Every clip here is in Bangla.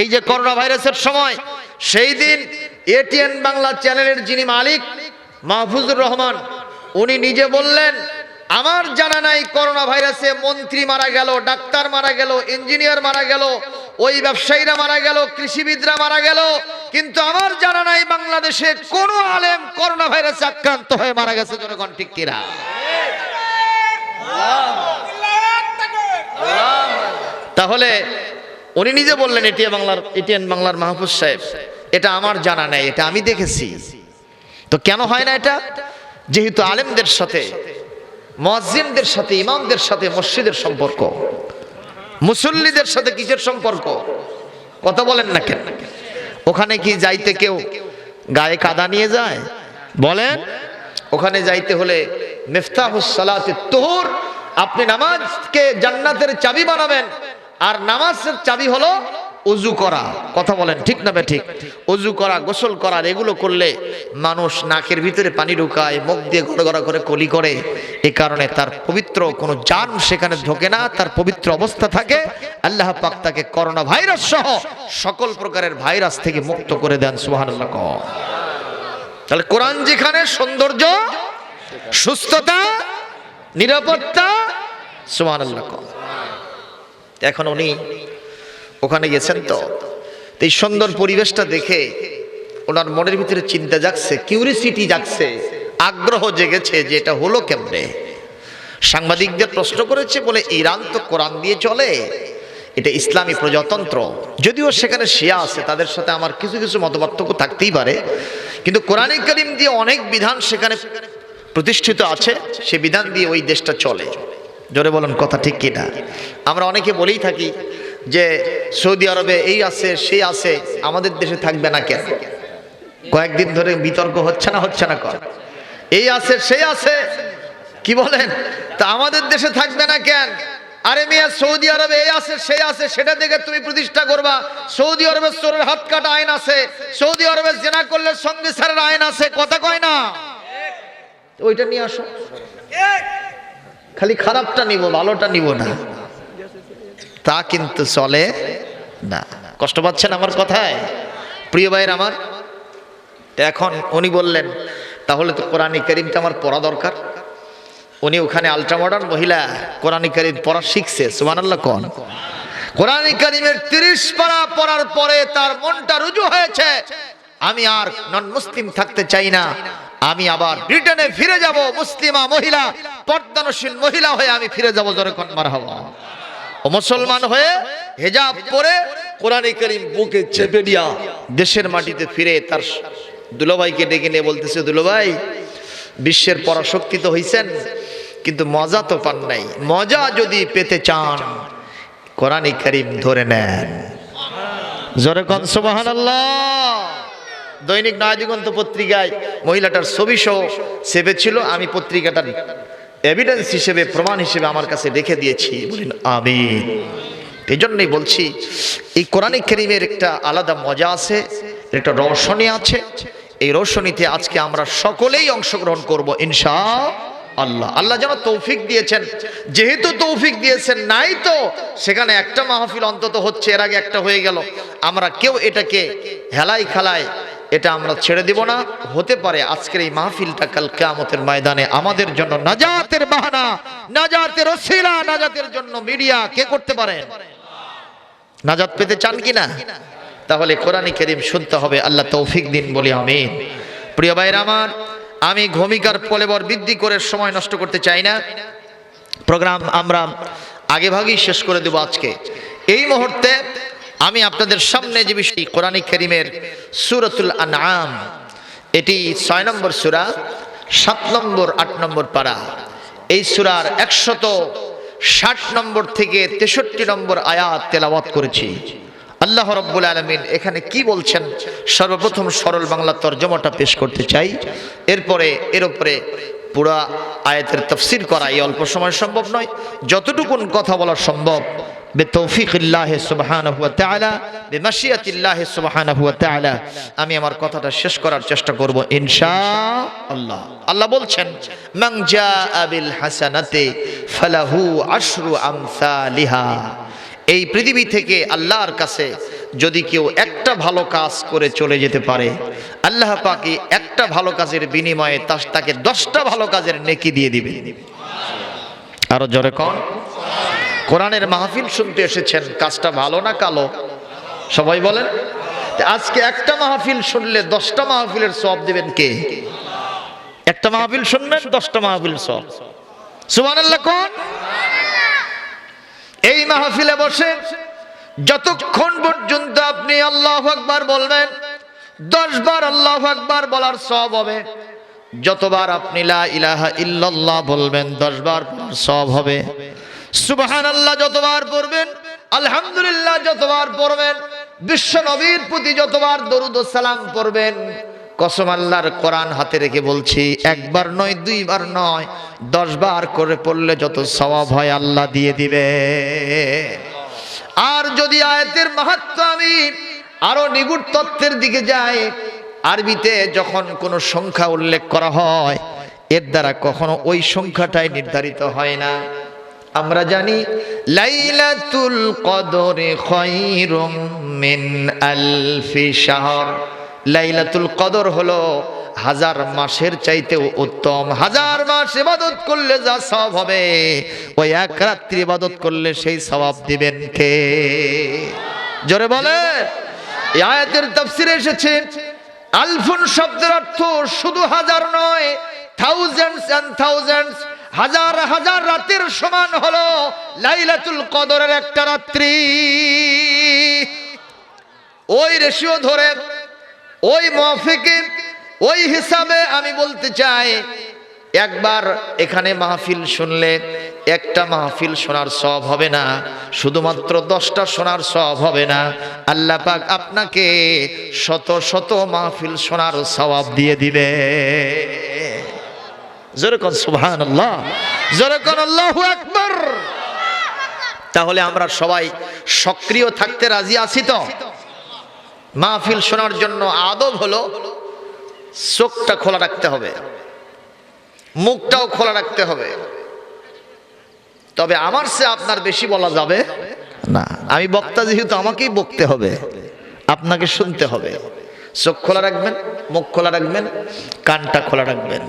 এই যে করোনা ভাইরাসের সময় সেই দিন এটিএন বাংলা চ্যানেলের যিনি মালিক মাহফুজুর রহমান উনি নিজে বললেন আমার জানা নাই করোনা ভাইরাসে মন্ত্রী মারা গেল ডাক্তার মারা গেল ইঞ্জিনিয়ার মারা গেল ওই ব্যবসায়ীরা মারা গেল কৃষিবিদরা মারা গেল কিন্তু আমার জানা নাই বাংলাদেশে কোন আলেম করোনা ভাইরাসে আক্রান্ত হয়ে মারা গেছে। জনগণ ঠিক কিনা? তাহলে উনি নিজে বললেন এটিএন বাংলার এটিএন বাংলার মাহফুজ সাহেব, এটা আমার জানা নেই, এটা আমি দেখেছি। তো কেন হয় না এটা? যেহেতু আলেমদের সাথে মসজিদদের সাথে, ইমামদের সাথে মসজিদের সম্পর্ক, মুসল্লিদের সাথে কিসের সম্পর্ক? কথা বলেন না কেন? ওখানে কি যাইতে কেউ গায়ে কাদা নিয়ে যায়? বলেন, ওখানে যাইতে হলে মেফতাহুস সালাতে তোহর, আপনি নামাজকে জান্নাতের চাবি বানাবেন আর নামাজের চাবি হলো অজু করা কথা বলেন, ঠিক না ঠিক অজু করা, গোসল করা, এগুলো করলে মানুষ নাকের ভিতরে পানি ঢুকায়, মুখ দিয়ে গড় গড়া করে কলি করে এ কারণে তার পবিত্র কোনো জান সেখানে ঢোকে না, তার পবিত্র অবস্থা থাকে আল্লাহ পাক তাকে করোনা ভাইরাস সহ সকল প্রকারের ভাইরাস থেকে মুক্ত করে দেন কও। তাহলে কোরআন যেখানে সৌন্দর্য, সুস্থতা, নিরাপত্তা, সুবহানাল্লাহ। এখন উনি ওখানে গেছেন তো। এই সুন্দর পরিবেশটা দেখে ওনার মনের ভিতরে চিন্তা জাগছে কিউরিসিটি জাগছে, আগ্রহ জেগেছে যে এটা হলো কেমনে। সাংবাদিকদের প্রশ্ন করেছে বলে ইরান তো কোরআন দিয়ে চলে, এটা ইসলামী প্রজাতন্ত্র। যদিও সেখানে শিয়া আছে, তাদের সাথে আমার কিছু কিছু মতপার্থক্য থাকতেই পারে, কিন্তু কোরআনিক করিম দিয়ে অনেক বিধান সেখানে প্রতিষ্ঠিত আছে, সে বিধান দিয়ে ওই দেশটা চলে। জোরে বলুন, কথা ঠিক কিনা? আমরা অনেকে বলেই থাকি যে সৌদি আরবে এই আছে, সেই আছে, আমাদের দেশে থাকবে না কেন? কয়েকদিন ধরে বিতর্ক হচ্ছে না হচ্ছে না কর? এই আছে, সেই আছে, কি বলেন? তা আমাদের দেশে থাকবে না কেন? আরে মিয়া, সৌদি আরবে এই আছে, সেই আছে, সেটা দেখে তুমি প্রতিষ্ঠা করবা। সৌদি আরবের চোরের হাত কাটা আইন আছে, সৌদি আরবে জেনা করলে সঙ্গে সারের আইন আছে, কথা কয় না? ওইটা নিয়ে আসো। খালি খারাপটা নিব, ভালোটা নিব না। তা কিন্তু চলে না। কষ্ট পাচ্ছেন আমার কথায়? প্রিয় ভাইয়ের আমার, এখন উনি বললেন, তাহলে তো কোরআনী করিমটা আমার পড়া দরকার। উনি ওখানে আলট্রা মডার্ন মহিলা কোরআনী করিম পড়া শিখছে সুমান আল্লাহ কন? কোরআনী করিমের তিরিশ পারা পড়ার পরে তার মনটা রুজু হয়েছে। আমি আর নন মুসলিম থাকতে চাই না। আমি আবার ব্রিটেনে ফিরে যাব, মুসলিমা মহিলা পর্দানশীল মহিলা হয়ে আমি ফিরে যাব কন মার ও মুসলমান হয়ে হেজাব পরে কোরআনে করিম বুকে চেপে দিয়া দেশের মাটিতে ফিরে তার দুলোভাইকে ডেকে নিয়ে বলতেছে, দুলোভাই, বিশ্বের পরাশক্তি তো হইছেন, কিন্তু মজা তো পান নাই। মজা যদি পেতে চান, কোরআনে করিম ধরে নেন। জোরে কন সুবহানাল্লাহ। দৈনিক নয়াদিগন্ত পত্রিকায় মহিলাটার ছবি সহ সেবে ছিল, আমি পত্রিকাটার এভিডেন্স হিসেবে, প্রমাণ হিসেবে আমার কাছে রেখে দিয়েছি। বলেন আমি এই জন্যই বলছি, এই কোরআনিক কেরিমের একটা আলাদা মজা আছে একটা রৌশনী আছে। এই রৌশনীতে আজকে আমরা সকলেই অংশগ্রহণ করব ইনশা আল্লাহ আল্লাহ যেন তৌফিক দিয়েছেন। যেহেতু তৌফিক দিয়েছেন, নাই তো, সেখানে একটা মাহফিল অন্তত হচ্ছে, এর আগে একটা হয়ে গেল। আমরা কেউ এটাকে হেলাই খেলায় এটা আমরা ছেড়ে দিব না। হতে পারে আজকের এই মাহফিলটা কাল কেয়ামতের ময়দানে আমাদের জন্য নাজাতের বাহানা, নাজাতের ওসিলা, নাজাতের জন্য মিডিয়া। কে করতে পারে? নাজাত পেতে চান কি না তাহলে কোরআন করিম শুনতে হবে, আল্লাহ তৌফিক দিন বলি, আমিন। প্রিয় ভাইরা আমার, আমি ভূমিকার পলেবর বৃদ্ধি করে সময় নষ্ট করতে চাই না। প্রোগ্রাম আমরা আগেভাগেই শেষ করে দেব আজকে। এই মুহূর্তে আমি আপনাদের সামনে যে বিষয় কোরআনিক করিমের সুরতুল আনাম এটি ছয় নম্বর সুরা, সাত নম্বর, আট নম্বর পাড়া এই সুরার একশত ষাট নম্বর থেকে তেষট্টি নম্বর আয়াত তেলাওয়াত করেছি। আল্লাহ রব্বুল আলমিন এখানে কি বলছেন? সর্বপ্রথম সরল বাংলা তর্জমাটা পেশ করতে চাই। এরপরে, এর উপরে পুরা আয়াতের তফসির করা এই অল্প সময় সম্ভব নয়। যতটুকুন কথা বলা সম্ভব বেতৌফিক ইল্লাহ সুবহানাহু ওয়া তাআলা, বিমাশিয়াতিল্লাহ সুবহানাহু ওয়া তাআলা। আমি আমার কথাটা শেষ করার চেষ্টা করব ইনশাআল্লাহ। আল্লাহ আল্লাহ বলছেন, মান জাআ বিল হাসানাতি ফালাহু আশরু আমসালিহা। এই পৃথিবী থেকে আল্লাহর কাছে যদি কেউ একটা ভালো কাজ করে চলে যেতে পারে, আল্লাহ পাকি একটা ভালো কাজের বিনিময়ে তাকে দশটা ভালো কাজের নেকি দিয়ে দিবে। আরও জোরে কন। কোরআনের মাহফিল শুনতে এসেছেন, কাজটা ভালো না কালো? সবাই বলেন। আজকে একটা মাহফিল শুনলে দশটা মাহফিলের সব দেবেন কে? একটা মাহফিল শুনবেন, দশটা মাহফিল সব সুমান কোন? এই মাহফিলে বসে যতক্ষণ পর্যন্ত আপনি আল্লাহ আকবার বলবেন দশ বার আল্লাহ আকবার বলার সব হবে। যতবার আপনি লা ইলাহা ইল্লাল্লাহ বলবেন দশ বার সব হবে। সুবহান আল্লাহ যতবার পড়বেন, আলহামদুলিল্লাহ যতবার পড়বেন, বিশ্ব নবীর প্রতি যতবার দরুদ সালাম পড়বেন, কসম আল্লাহর কোরআন হাতে রেখে বলছি, একবার নয়, দুইবার নয় দশ বার করে পড়লে যত সওয়াব হয় আল্লাহ দিয়ে দিবে। আর যদি আয়াতের মাহাত্ম আমি আরও নিগুড় তত্ত্বের দিকে যাই, আরবিতে যখন কোনো সংখ্যা উল্লেখ করা হয়, এর দ্বারা কখনো ওই সংখ্যাটাই নির্ধারিত হয় না। আমরা জানি, লাইলাতুল কদরে খৈরুম মিন আলফি শাহর। লাইলাতুল কদর হলো হাজার মাসের চাইতেও উত্তম। হাজার মাস ইবাদত করলে যা সওয়াব হবে, ওই এক রাত্রি ইবাদত করলে সেই সওয়াব দিবেন কে? জোরে বলে এই আয়াতের তাফসিরে এসেছে, আলফুন শব্দের অর্থ শুধু হাজার নয় থাউজেন্ডস এন্ড থাউজেন্ডস হাজার হাজার রাতের সমান হলো লাইলাতুল কদরের একটা রাত্রি। ওই রেশিও ধরে, ওই মফিকে, ওই হিসাবে আমি বলতে চাই, একবার এখানে মাহফিল শুনলে একটা মাহফিল শোনার সব হবে না, শুধুমাত্র দশটা শোনার সব হবে না। আল্লাহ পাক আপনাকে শত শত মাহফিল শোনার সওয়াব দিয়ে দিবে। যেরকম যেরকম আল্লাহ তাহলে আমরা সবাই সক্রিয় থাকতে রাজি আছি তো? মাহফিল শোনার জন্য আদব হলো চোখটা খোলা রাখতে হবে, মুখটাও খোলা রাখতে হবে। তবে আমার সে আপনার বেশি বলা যাবে, না, আমি বক্তা যেহেতু আমাকেই বকতে হবে, আপনাকে শুনতে হবে। চোখ খোলা রাখবেন, মুখ খোলা রাখবেন, কানটা খোলা রাখবেন।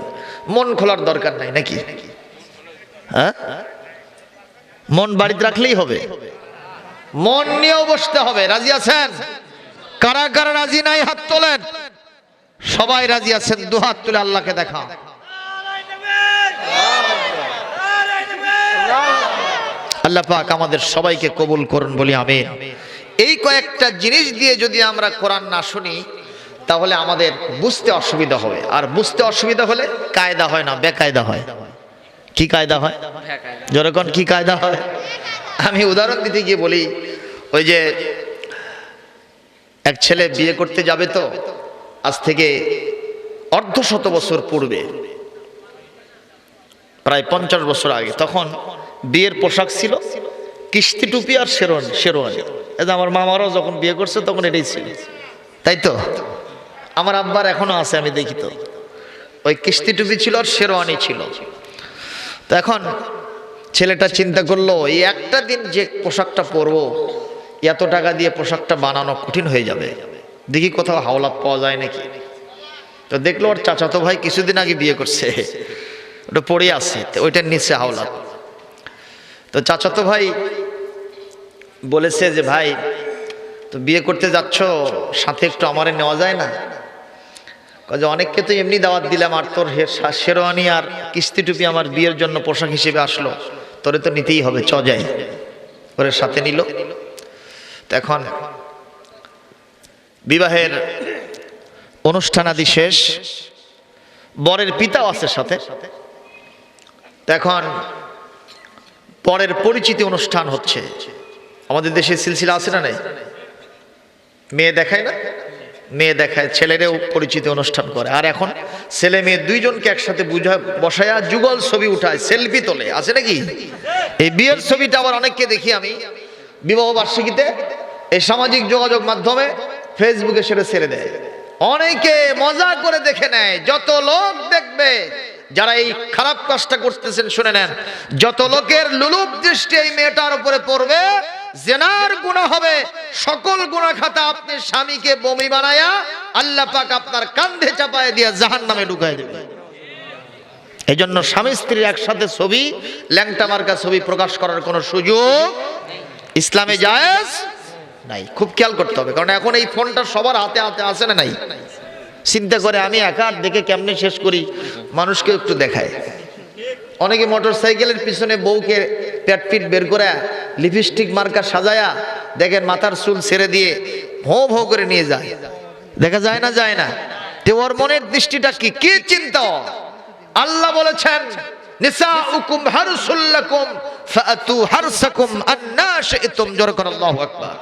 মন খোলার দরকার নাই নাকি? হ্যাঁ? মন বাড়িতে রাখলেই হবে। মন নিয়েও বসতে হবে, রাজি আছেন? কারা কারা রাজি নাই, হাত তোলেন। সবাই রাজি আছেন, দু হাত তুলে আল্লাহকে দেখা। আল্লাহ পাক আমাদের সবাইকে কবুল করুন বলি আমি এই কয়েকটা জিনিস দিয়ে যদি আমরা কোরআন না শুনি তাহলে আমাদের বুঝতে অসুবিধা হবে। আর বুঝতে অসুবিধা হলে কায়দা হয় না, বেকায়দা হয়। কি কায়দা হয়? যেরকম কি কায়দা হয়? আমি উদাহরণ দিতে গিয়ে বলি, ওই যে এক ছেলে বিয়ে করতে যাবে তো, আজ থেকে অর্ধ শত বছর পূর্বে, প্রায় পঞ্চাশ বছর আগে, তখন বিয়ের পোশাক ছিল, কিস্তি টুপি আর শেরওয়ান, শেরওয়ানি। এটা আমার মামারাও যখন বিয়ে করছে, তখন এটাই ছিল। তাই তো? আমার আব্বার এখনও আছে, আমি দেখি তো। ওই কিস্তি টুপি ছিল আর শেরওয়ানি ছিল। তো এখন ছেলেটা চিন্তা করল, এই একটা দিন যে পোশাকটা পরবো, এত টাকা দিয়ে পোশাকটা বানানো কঠিন হয়ে যাবে। দেখি কোথাও হাওলাত পাওয়া যায় নাকি? তো দেখল ওর চাচাতো ভাই কিছুদিন আগে বিয়ে করছে। ওটা পড়ে তো ওইটার নিচে হাওলাত। তো চাচাতো ভাই বলেছে যে, ভাই, তো বিয়ে করতে যাচ্ছ, সাথে একটু আমারে নেওয়া যায় না? যে অনেককে তো এমনি দাওয়াত দিলাম, আর তোর শেরওয়ানি আর কিস্তি টুপি আমার বিয়ের জন্য পোশাক হিসেবে আসলো। তোরে তো নিতেই হবে, চ যাই। ওরে সাথে নিল। এখন বিবাহের অনুষ্ঠানাদি শেষ। বরের পিতাও আছে সাথে। এখন পরের পরিচিতি অনুষ্ঠান হচ্ছে। আমাদের দেশে সিলসিলা আছে না নাই? মেয়ে দেখায় না? মেয়ে দেখায়, ছেলেরাও পরিচিত অনুষ্ঠান করে। আর এখন ছেলে মেয়ে দুইজনকে একসাথে বুঝা, বসায়া যুগল ছবি উঠায়, সেলফি তোলে। আছে নাকি? এই বিয়ের ছবিটা আবার অনেককে দেখি আমি। বিবাহ বার্ষিকীতে এই সামাজিক যোগাযোগ মাধ্যমে ফেসবুকে সেটা ছেড়ে দেয়। অনেকে মজা করে দেখে নেয়, যত লোক দেখবে যারা এই খারাপ কাজটা করতেছেন, শুনে নেন। যত লোকের লুলুপ দৃষ্টি এই মেয়েটার উপরে পড়বে, জেনার গুণা হবে। সকল গুণা খাতা আপনি স্বামীকে বমি বানায়া আল্লাহ পাক আপনার কান্ধে চাপায় দিয়ে জাহান নামে ঢুকাই দেবে। এই জন্য স্বামী স্ত্রীর একসাথে ছবি, ল্যাংটা মার্কা ছবি প্রকাশ করার কোনো সুযোগ ইসলামে জায়েজ নাই। খুব খেয়াল করতে হবে, কারণ এখন এই ফোনটা সবার হাতে হাতে আছে না নাই? চিন্তা করে আমি একা দেখে কেমনে শেষ করি? মানুষকে একটু দেখায়। অনেকে মোটর সাইকেলের পিছনে বউকে পেট পিট বের করে লিপস্টিক মার্কা সাজায়া দেখেন মাথার চুল ছেড়ে দিয়ে ভো ভো করে নিয়ে যায়। দেখা যায় না যায় না। তে মনের দৃষ্টিটা কি? কি চিন্তা? আল্লাহ বলেছেন, নিসাউকুম হারসুল্লাকুম ফাতু হারসাকুম আন্না শি'তুম। আল্লাহু আকবার।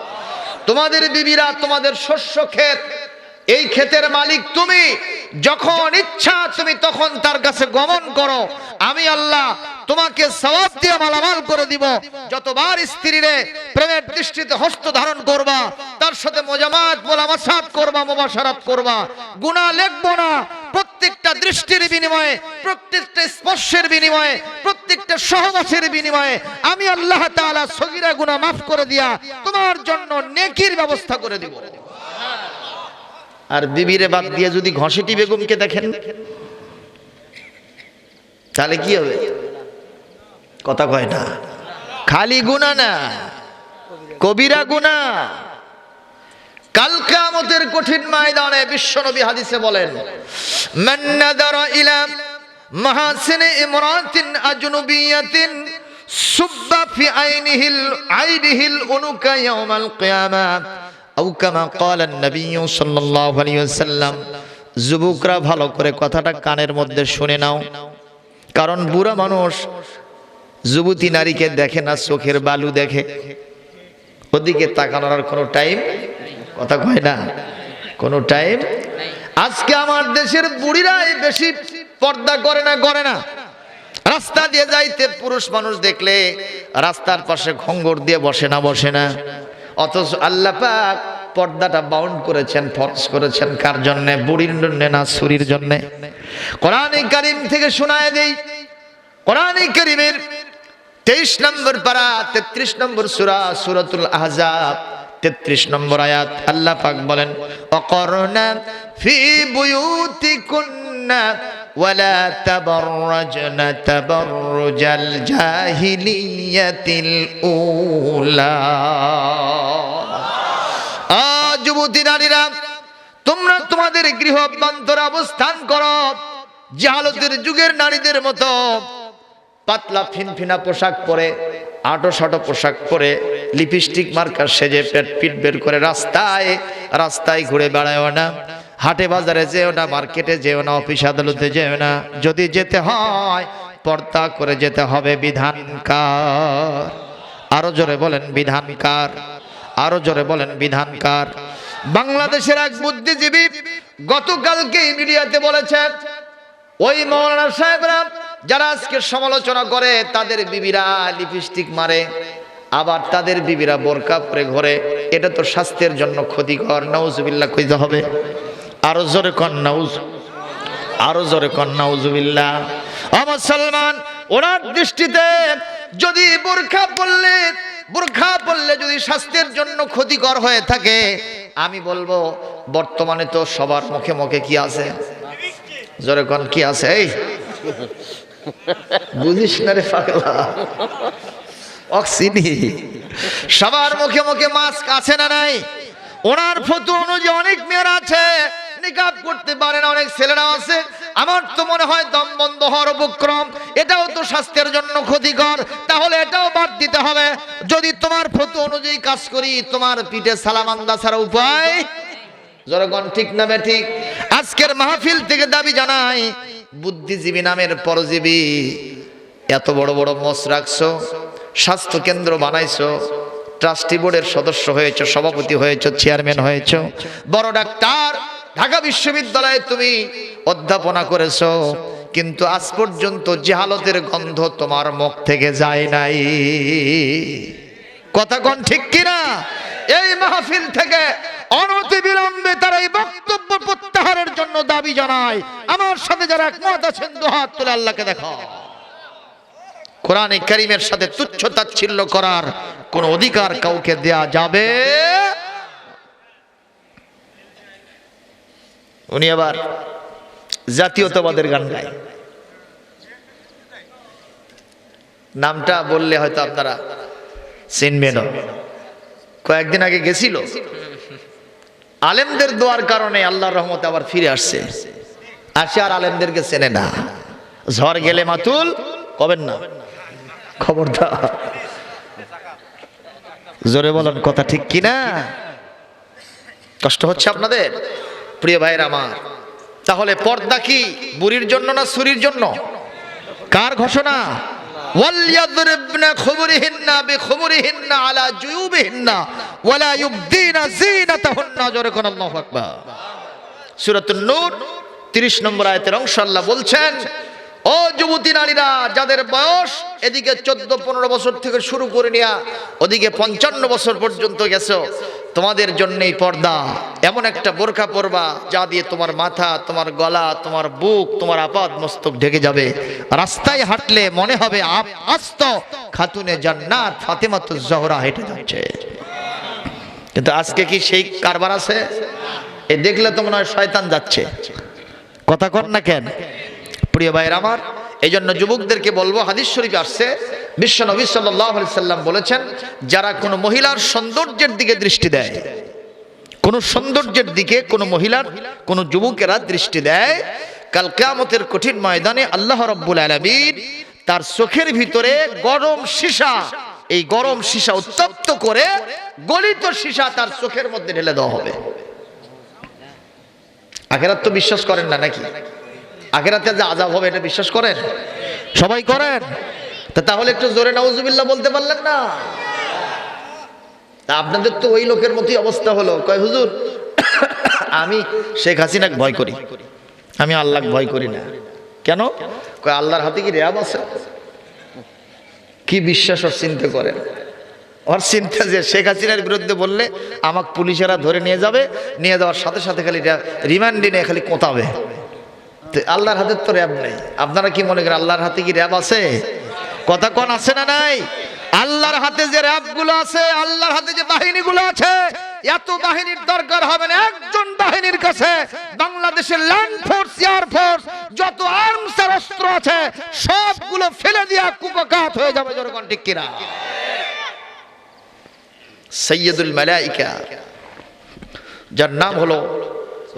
তোমাদের বিবিরা, তোমাদের শস্য ক্ষেত এই ক্ষেতের মালিক তুমি, যখন ইচ্ছা তুমি তখন তার কাছে গমন করো। আমি আল্লাহ তোমাকে সওয়াব দিয়ে মালামাল করে দিব। যতবার স্ত্রীরে প্রেমের দৃষ্টিতে হস্ত ধারণ করবা, তার সাথে মোজামাত, মোলামাসাত করবা মোবাসারাত করবা। গুনাহ লিখব না। প্রত্যেকটা দৃষ্টির বিনিময়ে, প্রত্যেকটা স্পর্শের বিনিময়ে, প্রত্যেকটা সহবাসের বিনিময়ে আমি আল্লাহ তাআলা সগীরা গুনাহ মাফ করে দিয়া তোমার জন্য নেকির ব্যবস্থা করে দিব। আর বিবিরে বাদ দিয়ে যদি ঘষেটি বেগমকে দেখেন, তাহলে কি হবে? কথা কয় না। খালি গুণা না, কবিরা গুণা। কাল কিয়ামতের কঠিন ময়দানে বিশ্বনবী হাদিসে বলেন, মান নাদারা ইলা মাহাসিন ইমরাতিন আজনবিয়াতিন সুব্বা ফি আইনিহিল আইনিহিল উনুকা ইয়াউমাল কিয়ামা। আও কামা ক্বালা an-নবী সাল্লাল্লাহু আলাইহি ওয়াসাল্লাম, যুবকরা ভালো করে কথাটা কানের মধ্যে শুনে নাও। কারণ বুড়া মানুষ যুবতী নারীকে দেখে না, চোখের বালু দেখে। ওদিকে তাকানোর আর কোনো টাইম কথা কয় না? কোনো টাইম আজকে আমার দেশের বুড়িরাই বেশি পর্দা করে না করে না। রাস্তা দিয়ে যাইতে পুরুষ মানুষ দেখলে রাস্তার পাশে ঘঙ্গর দিয়ে বসে না বসে না। অথচ আল্লাহ পাক পর্দাটা বাউন্ড করেছেন ফরজ করেছেন কার জন্যে? বুড়ির জন্য না ছুরির জন্য? কোরআনে কারিম থেকে শোনায় দেই, কোরআনে কারিমের তেইশ নম্বর পারা, তেত্রিশ নম্বর সুরা, সুরাতুল আহজাব, তেত্রিশ নম্বর আয়াত, আল্লাহ পাক বলেন, অকরনা ফি বুয়ুতিকুন্না ولا تبرجن تبرج الجاهلية الأولى আজ যুবতী নারীরা তোমরা তোমাদের গৃহ অভ্যন্তরে অবস্থান করো জাহালতের যুগের নারীদের মতো পাতলা ফিনফিনা পোশাক পরে আটো সাটো পোশাক পরে লিপস্টিক মার্কার সেজে পেট পিট বের করে রাস্তায় রাস্তায় ঘুরে বেড়ায়ও না হাটে বাজারে যেও না, মার্কেটে যেও না, অফিস আদালতে যেও না। যদি যেতে হয়, পর্দা করে যেতে হবে বিধানকার আরও জোরে বলেন বিধানকার আরও জোরে বলেন বিধানকার বাংলাদেশের এক বুদ্ধিজীবী গতকালকে মিডিয়াতে বলেছেন, ওই মৌলানা সাহেবরা যারা আজকে সমালোচনা করে, তাদের বিবিরা লিপস্টিক মারে, আবার তাদের বিবিরা বোরকা পরে ঘরে। এটা তো স্বাস্থ্যের জন্য ক্ষতিকর, নাউজুবিল্লাহ, কইতে হবে। আরও জোরে কন, নাউজ। আরও জোরে কন, নাউজুবিল্লাহ। আমার সালমান ওনার দৃষ্টিতে যদি বোরখা পড়লে বোরখা পড়লে যদি স্বাস্থ্যের জন্য ক্ষতিকর হয়ে থাকে, আমি বলব, বর্তমানে তো সবার মুখে মুখে কি আছে? জোরে কন, কি আছে? এই, বুঝিস না রে পাগলা। অক্সিনি, সবার মুখে মুখে মাস্ক আছে না নাই? ওনার ফটো অনুযায়ী অনেক মেয়েরা আছে। নিকাব করতে পারে না, অনেক ছেলেরা আছে। আমার তো মনে হয় দম বন্ধ হওয়ার উপক্রম। এটাও তো স্বাস্থ্যের জন্য ক্ষতিকর। তাহলে এটাও বাদ দিতে হবে। যদি তোমার অনুযায়ী কাজ করি, তোমার পিঠে সালামান্দা ছাড়া উপায়? জনগণ ঠিক না ঠিক? আজকের মাহফিল থেকে দাবি জানাই, বুদ্ধিজীবী নামের পরজীবী, এত বড় বড় মস রাখছো, স্বাস্থ্য কেন্দ্র বানাইছো, ট্রাস্টি বোর্ডের সদস্য হয়েছে, সভাপতি হয়েছে, চেয়ারম্যান হয়েছে, বড় ডাক্তার ঢাকা বিশ্ববিদ্যালয়ে তুমি অধ্যাপনা করেছ, কিন্তু আজ পর্যন্ত জেহালতের গন্ধ তোমার মুখ থেকে যায় নাই। কথা কোন ঠিক কিনা? এই মাহফিল থেকে অনতি বিলম্বে তার এই বক্তব্য প্রত্যাহারের জন্য দাবি জানায় আমার সাথে যারা একমত আছেন দুহাত তুলে আল্লাহকে দেখো। কোরআনে করিমের সাথে তুচ্ছ তাচ্ছিল্য করার কোন অধিকার কাউকে দেয়া যাবে? উনি আবার জাতীয়তাবাদের গান গায়। নামটা বললে হয়তো আপনারা চিনবেন কয়েকদিন আগে গেছিল। আলেমদের দোয়ার কারণে আল্লাহর রহমতে আবার ফিরে আসছে। আসে আর আলেমদেরকে চেনে না। ঝড় গেলে মাতুল, কবেন না? খবরদার। জোরে বলেন, কথা ঠিক কি না কষ্ট হচ্ছে আপনাদের? প্রিয় ভাইয়ের আমার, তাহলে পর্দা কি বুড়ির জন্য না সুরির জন্য? কার ঘোষণা? 30 নম্বর আয়তের অংশ আল্লাহ বলছেন ও যুবতী নারীরা, যাদের বয়স এদিকে চোদ্দ, পনেরো বছর থেকে শুরু করে নেয়া ওদিকে পঞ্চান্ন বছর পর্যন্ত গেছো, তোমাদের জন্যই পর্দা। এমন একটা বোরখা পরবা, যা দিয়ে তোমার মাথা, তোমার গলা, তোমার বুক, তোমার আপাদ মস্তক ঢেকে যাবে। রাস্তায় হাঁটলে মনে হবে আস্ত, খাতুনে জান্নাত, ফাতেমাতু জহরা হেঁটে যাচ্ছে। কিন্তু আজকে কি সেই কারবার আছে? এ দেখলে তো মনে হয় শয়তান যাচ্ছে। কথা কর না কেন? প্রিয় ভাইয়ের আমার এই জন্য যুবকদেরকে বলব, হাদিস শরীফ আসছে, বিশ্ব নবী সাল্লাহ সাল্লাম বলেছেন, যারা কোনো মহিলার সৌন্দর্যের দিকে দৃষ্টি দেয়, কোন সৌন্দর্যের দিকে কোন মহিলার, কোন যুবকেরা দৃষ্টি দেয়, কাল কেয়ামতের কঠিন ময়দানে আল্লাহ রব্বুল আলমিন তার চোখের ভিতরে গরম সীসা, এই গরম সীসা উত্তপ্ত করে গলিত সীসা তার চোখের মধ্যে ঢেলে দেওয়া হবে। আখেরাত তো বিশ্বাস করেন না নাকি? আখেরাতে যে আজাব হবে এটা বিশ্বাস করেন? সবাই করেন? তাহলে একটু জোরে নাউজুবিল্লাহ বলতে পারলেন না? আপনাদের তো ওই লোকের মতোই অবস্থা হলো। কয়, হুজুর, আমি শেখ হাসিনাকে ভয় করি। আমি আল্লাহ ভয় করি না। কেন? কয়, আল্লাহর হাতে কি র্যাব আছে? কি বিশ্বাস ওর চিন্তা করেন ওর চিন্তা যে শেখ হাসিনার বিরুদ্ধে বললে আমাকে পুলিশেরা ধরে নিয়ে যাবে, নিয়ে যাওয়ার সাথে সাথে খালি রিমান্ডে নিয়ে খালি কোতাবে। আল্লাহর হাতে তো র্যাব নেই। আপনারা কি মনে করেন আল্লাহর হাতে কি র্যাব আছে? কথা কোন আছে না নাই? আল্লাহর হাতে যে র্যাবগুলো আছে, আল্লাহর হাতে যে বাহিনীগুলো আছে, এত বাহিনীর দরকার হবে না। একজন বাহিনীর কাছে বাংলাদেশের ল্যান্ড ফোর্স এয়ার ফোর্স যত আর্মস আর অস্ত্র আছে, সবগুলো ফেলে দিয়া কুপকাত হয়ে যাবে জনগণ, ঠিক কিনা? সৈয়দুল মালাইকা, যার নাম হলো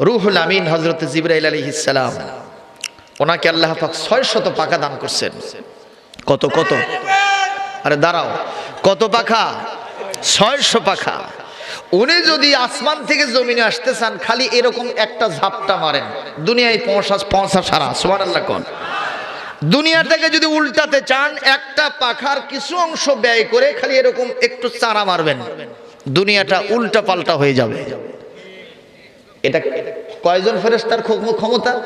রুহুল আমিন হজরত জিবরাইল আলাইহিস সালাম। ওনাকে আল্লাহ পাক ছয় শত পাখা দান করছেন। কত কত? আরে দাঁড়াও। কত পাখা? ছয়শো পাখা। উনি যদি আসমান থেকে জমিনে আসতে চান, খালি এরকম একটা ঝাপটা মারেন। দুনিয়ায় পৌঁছা পৌঁছা সারা সোমান আল্লাহ কোন দুনিয়াটাকে যদি উল্টাতে চান, একটা পাখার কিছু অংশ ব্যয় করে খালি এরকম একটু চারা মারবেন। দুনিয়াটা উল্টা পাল্টা হয়ে যাবে। এটা কয়জন ফেরেস্তার ক্ষ- ক্ষমতা?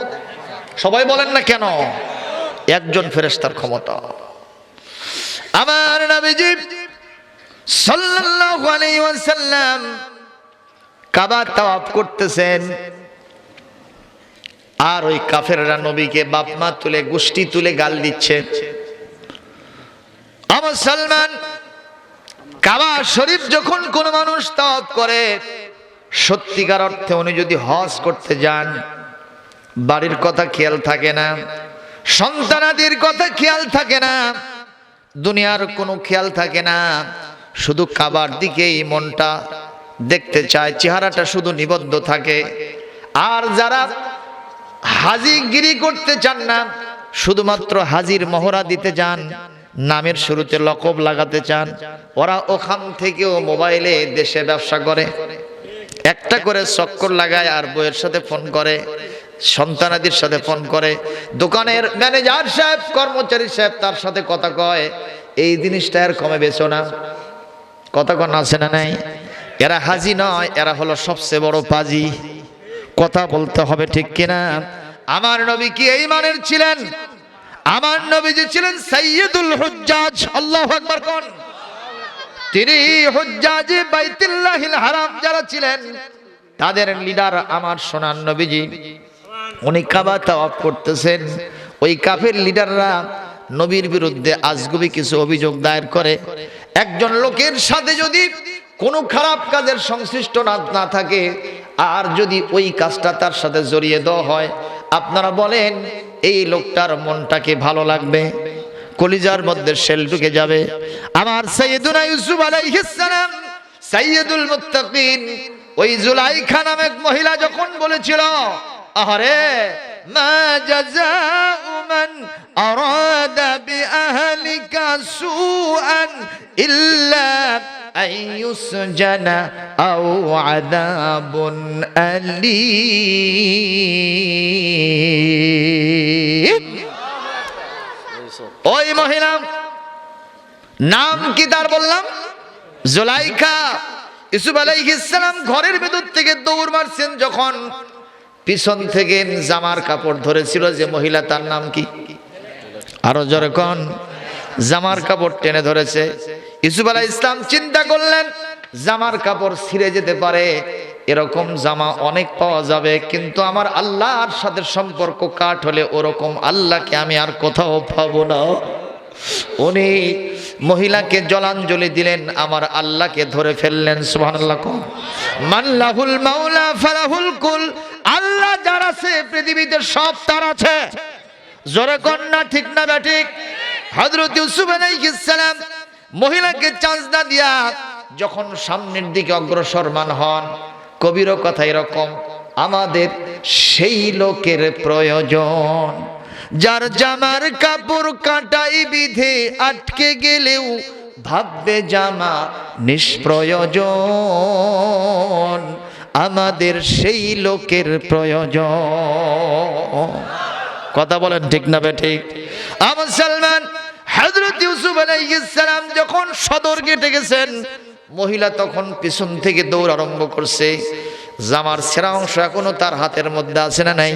সবাই বলেন না কেন? একজন ফেরেস্তার ক্ষমতা। আমার নবীজি সাল্লাল্লাহু আলাইহি ওয়াসাল্লাম কাবা তাওয়াফ করতেছেন। আর ওই কাফেররা নবীকে বাপ মা তুলে, গোষ্ঠী তুলে গাল দিচ্ছে। আমার সালমান কাবা শরীফ যখন কোন মানুষ তাওয়াফ করে, সত্যিকার অর্থে উনি যদি হজ করতে যান বাড়ির কথা খেয়াল থাকে না, সন্তানাদির কথা খেয়াল থাকে না, দুনিয়ার কোনো খেয়াল থাকে না। শুধু কাবার দিকেই মনটা দেখতে চায়, চেহারাটা শুধু নিবদ্ধ থাকে। আর যারা হাজিগিরি করতে চান না, শুধুমাত্র হাজির মহড়া দিতে চান, নামের শুরুতে লকব লাগাতে চান, ওরা ওখান থেকেও মোবাইলে দেশে ব্যবসা করে। একটা করে চক্কর লাগায় আর বইয়ের সাথে ফোন করে। সন্তানাদির সাথে ফোন করে। দোকানের ম্যানেজার সাহেব, কর্মচারী সাহেব তার সাথে কথা কয়, এই জিনিসটা আর কমে বেছো না। কথা কন, আছে না নাই? এরা হাজি নয়, এরা হলো সবচেয়ে বড় পাজি। কথা বলতে হবে ঠিক কিনা? আমার নবী কি এই মানের ছিলেন? আমার নবী যে ছিলেন সাইয়্যিদুল হুজ্জাজ, আল্লাহু আকবার কোন? তিনি হুজ্জাজি বাইতুল্লাহিল হারাম যারা ছিলেন, তাদের লিডার আমার সোনার নবীজি। উনি কাবা তাওয়াফ করতেছেন। ওই কাফের লিডাররা নবীর বিরুদ্ধে আজগুবি কিছু অভিযোগ দায়ের করে। একজন লোকের সাথে যদি কোনো খারাপ কাজের সংশ্লিষ্ট না থাকে, আর যদি ওই কাজটা তার সাথে জড়িয়ে দেওয়া হয়, আপনারা বলেন, এই লোকটার মনটাকে ভালো লাগবে? কলিজার মধ্যে শেল ঢুকে যাবে। আমার সৈয়দুনা ইউসুফ আলাইহিস সালাম সাইয়্যিদুল মুত্তাকিন, ওই জুলাইখা নামে এক মহিলা যখন বলেছিল আহারে, মা জাযাউ মান আরাদা বিআহলিকা সুআন ইল্লা আন ইউসজানা আও আযাবুন আলীম। ওই মহিলা, নাম কি তার বললাম? জোলাইখা ইসুফ আলাইহিসসালাম ঘরের ভেতর থেকে দৌড় মারছেন যখন পিছন থেকে জামার কাপড় ধরেছিল যে মহিলা তার নাম কি? আরও জোরে কন। জামার কাপড় টেনে ধরেছে। ইসুফ আলাহ ইসলাম চিন্তা করলেন, জামার কাপড় ছিঁড়ে যেতে পারে, এরকম জামা অনেক পাওয়া যাবে, কিন্তু আমার আল্লাহর সাথে সম্পর্ক কাট হলে ওরকম আল্লাহকে আমি আর কোথাও পাবো না। উনি মহিলাকে জলাঞ্জলি দিলেন, আমার আল্লাহকে ধরে ফেললেন মাওলা ফালাহুল কুল, আল্লাহ যার আছে, পৃথিবীতে সব তার আছে। জোরে কন্যা ঠিক না বা ঠিক? ইউসুফ আলাইহিস মহিলাকে চান্স না দিয়া যখন সামনের দিকে অগ্রসরমান হন, কবিরও কথা এরকম, আমাদের সেই লোকের প্রয়োজন। যার জামার কাপড় কাটাই বিধে আটকে গেলেও ভাববে জামা নিষ্প্রয়োজন, আমাদের সেই লোকের প্রয়োজন। কথা বলেন ঠিক না ঠিক আমার সালমান হযরত ইউসুফ সালাম যখন সদর গেটে গেছেন, মহিলা তখন পিছন থেকে দৌড় আরম্ভ করছে। জামার সেরা অংশ এখনও তার হাতের মধ্যে আছে না নাই?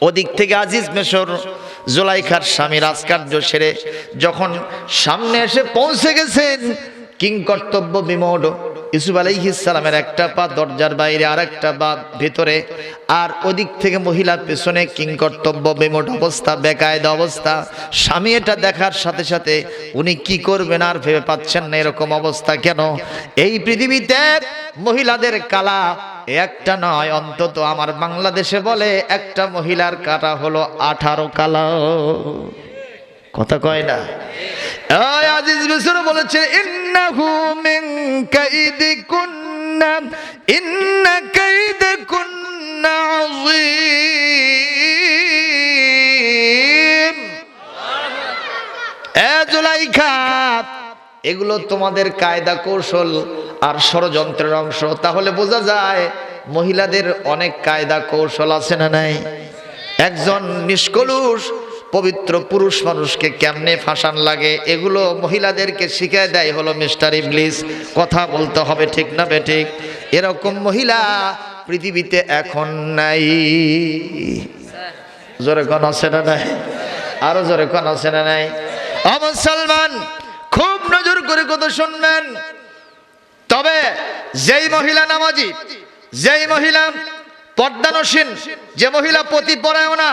ওদিক থেকে আজিজ মেশর জোলাইখার স্বামী রাজকার্য সেরে যখন সামনে এসে পৌঁছে গেছেন, কিং কর্তব্য বিমোড ইসুফ আলাইহিস সালামের একটা পা দরজার বাইরে আর একটা পা ভেতরে, আর ওদিক থেকে মহিলা পেছনে কিং কর্তব্য, বিমোট অবস্থা, বেকায়দা অবস্থা। স্বামী এটা দেখার সাথে সাথে উনি কি করবেন আর ভেবে পাচ্ছেন না এরকম অবস্থা কেন? এই পৃথিবীতে মহিলাদের কালা একটা নয়, অন্তত আমার বাংলাদেশে বলে একটা মহিলার কাটা হলো আঠারো কালা। কথা কয় না? বলেছে এগুলো তোমাদের কায়দা কৌশল আর ষড়যন্ত্রের অংশ। তাহলে বোঝা যায়, মহিলাদের অনেক কায়দা কৌশল আছে না নাই? একজন নিষ্কলুষ পবিত্র পুরুষ মানুষকে কেমনে ফাঁসান লাগে, এগুলো মহিলাদেরকে শিখায় দেয় হলো মিস্টার ইবলিস। কথা বলতে হবে ঠিক না বে ঠিক? এরকম মহিলা পৃথিবীতে এখন নাই। জোরে কন আছে না নাই? আরও জোরে কন আছে না নাই? আমার সালমান খুব নজর করে কথা শুনবেন। তবে যেই মহিলা নামাজি, যেই মহিলা পর্দানসীন যে মহিলা পতি পরায়ণা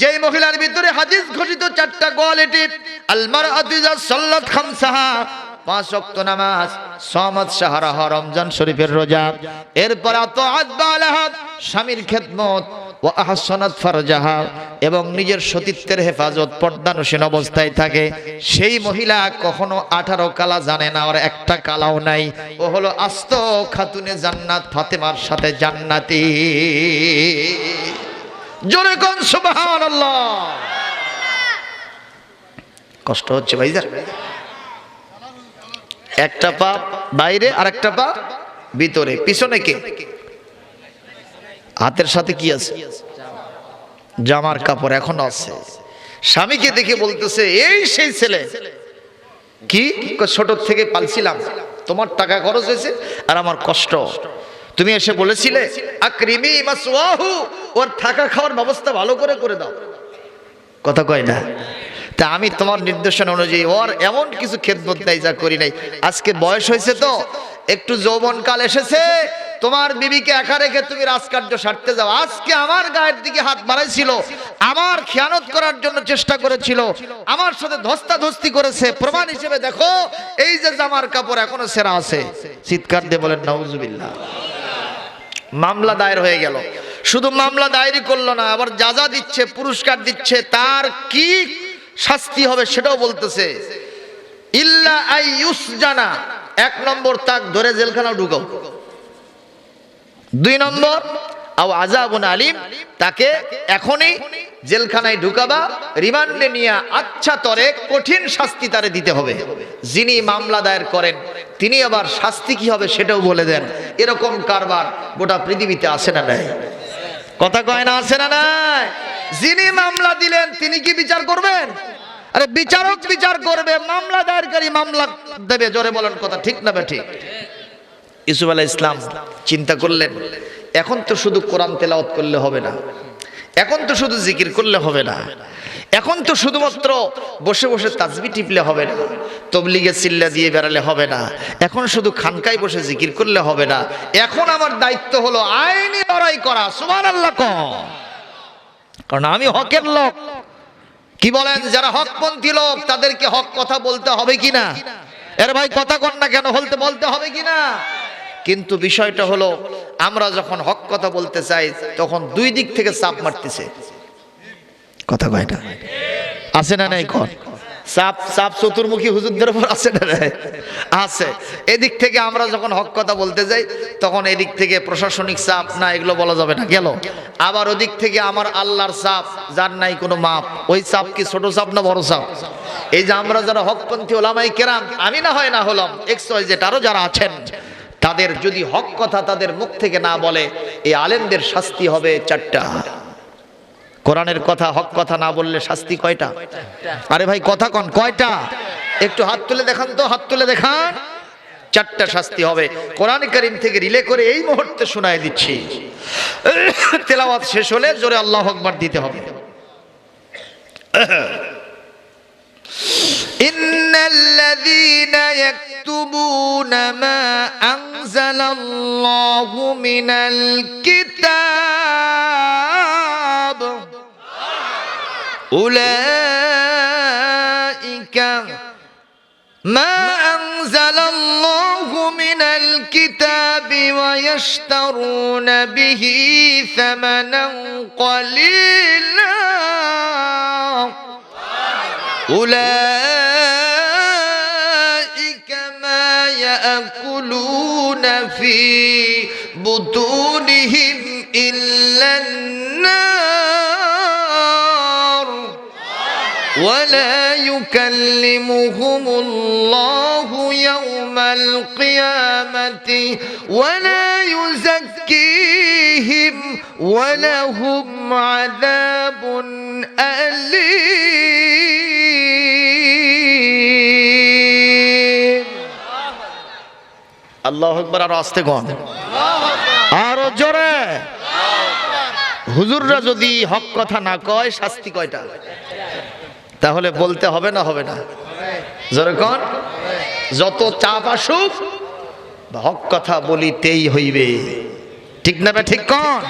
যেই মহিলার ভিতরে হাদিস ঘোষিত, চারটা কোয়ালিটি আলমার আদিজা সাল্লাত খামসাহা। পাঁচ ওয়াক্ত নামাজ সমাজ সাহারাহ রমজান শরীফের রোজা। এরপর স্বামীর খেদমত ও আহসনাত ফারজাহা, এবং নিজের সতীত্বের হেফাজত, পর্দানসীন অবস্থায় থাকে। সেই মহিলা কখনো আঠারো কালা জানে না, আর একটা কালাও নাই। ও হলো আস্ত খাতুনে জান্নাত, ফাতেমার সাথে জান্নাতি। কষ্ট হচ্ছে ভাইজার একটা পা বাইরে আর একটা পা ভিতরে। পিছনে কে? হাতের সাথে কি আছে? জামার কাপড় এখন আছে। স্বামীকে দেখে বলতেছে, এই সেই ছেলে। কি? ছোট থেকে পালছিলাম। তোমার টাকা খরচ হয়েছে আর আমার কষ্ট। তুমি এসে বলেছিলে, আকরিমি মাসওয়াহু, ওর থাকা খাওয়ার ব্যবস্থা ভালো করে করে দাও। কথা কয় না। তা আমি তোমার নির্দেশনা অনুযায়ী ওর এমন কিছু খেদমত নাই, যা করি নাই। আজকে বয়স হয়েছে তো, একটু যৌবনকাল এসেছে, তোমার বিবিকে একা রেখে তুমি রাজকার্য সারতে যাও। আজকে আমার গায়ের দিকে হাত বাড়াইছিল, আমার খেয়ানত করার জন্য চেষ্টা করেছিল, আমার সাথে ধস্তাধস্তি করেছে। প্রমাণ হিসেবে দেখো, এই যে জামার কাপড় এখনও সেরা আছে। চিৎকার দিয়ে বলেন, নাউজুবিল্লাহ। মামলা দায়ের হয়ে গেল। শুধু মামলা দায়েরই করল না, আবার যা যা দিচ্ছে, পুরস্কার দিচ্ছে, তার কি শাস্তি হবে সেটাও বলতেছে। ইল্লা আই জানা এক নম্বর তাক ধরে জেলখানা ঢুকাও। দুই নম্বর, আও আজাবুন আলিম, তাকে এখনই জেলখানায় ঢুকাবা, রিমান্ডে নিয়ে আচ্ছা তরে কঠিন শাস্তি তারে দিতে হবে। যিনি মামলা দায়ের করেন, তিনি আবার শাস্তি কি হবে সেটাও বলে দেন। এরকম কারবার গোটা পৃথিবীতে আসে না নাই? কথা কয় না আছে না নাই? যিনি মামলা দিলেন, তিনি কি বিচার করবেন? আরে বিচারক বিচার করবে, মামলা দায়েরকারী মামলা দেবে, জোরে বলেন কথা ঠিক না ঠিক ইসুফ আলাহ ইসলাম চিন্তা করলেন, এখন তো শুধু কোরআন তেলাওয়াত করলে হবে না। এখন তো শুধু জিকির করলে হবে না। এখন তো শুধুমাত্র বসে বসে তাজবি টিপলে হবে না, তবলিগে চিল্লা দিয়ে বেড়ালে হবে না। এখন শুধু খানকায় বসে জিকির করলে হবে না। এখন আমার দায়িত্ব হলো আইনি লড়াই করা সুমান আল্লাহ কারণ আমি হকের লোক। কি বলেন, যারা হকপন্থী লোক, তাদেরকে হক কথা বলতে হবে কি না এর ভাই কথা কন না কেন, বলতে বলতে হবে কি না কিন্তু বিষয়টা হলো, আমরা যখন হক কথা বলতে চাই, তখন দুই দিক থেকে চাপ মারতেছে। কথা কয় না? আছে না নাই কর? চাপ চাপ চতুর্মুখী হুজুরদের উপর আছে না? আছে। এদিক থেকে আমরা যখন হক কথা বলতে যাই, তখন এদিক থেকে প্রশাসনিক চাপ, না, এগুলো বলা যাবে না। গেল? আবার ওদিক থেকে আমার আল্লাহর চাপ, যার নাই কোনো মাপ। ওই চাপ কি ছোট চাপ না বড় চাপ? এই যে আমরা যারা হকপন্থী ওলামাই কেরাম, আমি না হয় না হলাম, এক্স জেড আরও যারা আছেন তাদের যদি হক কথা তাদের মুখ থেকে না বলে এই আলেমদের শাস্তি হবে চারটা। কোরআনের কথা, হক কথা না বললে শাস্তি কয়টা? আরে ভাই, কথা কন, কয়টা? একটু হাত তুলে দেখান তো, হাত তুলে দেখান। চারটা শাস্তি হবে। কোরআন করিম থেকে রিলে করে এই মুহূর্তে শোনায় দিচ্ছি। তেলাওয়াত শেষ হলে জোরে আল্লাহ আকবার দিতে হবে। إن الذين يكتبون ما أنزل الله من الكتاب أولئك ما أنزل الله من الكتاب ويشترون به ثمنا قليلا. أولئك في بطونهم إلا النار. ولا يكلمهم الله يوم القيامة ولا يزكيهم ولهم عذاب أليم. আল্লাহ একবার আরও আসতে গন আরও জোরে। হুজুররা যদি হক কথা না কয়, শাস্তি কয়টা? তাহলে বলতে হবে না হবে না। জোরে কন। যত চাপ আসুক হক কথা বলিতেই হইবে। ঠিক না ঠিক কন?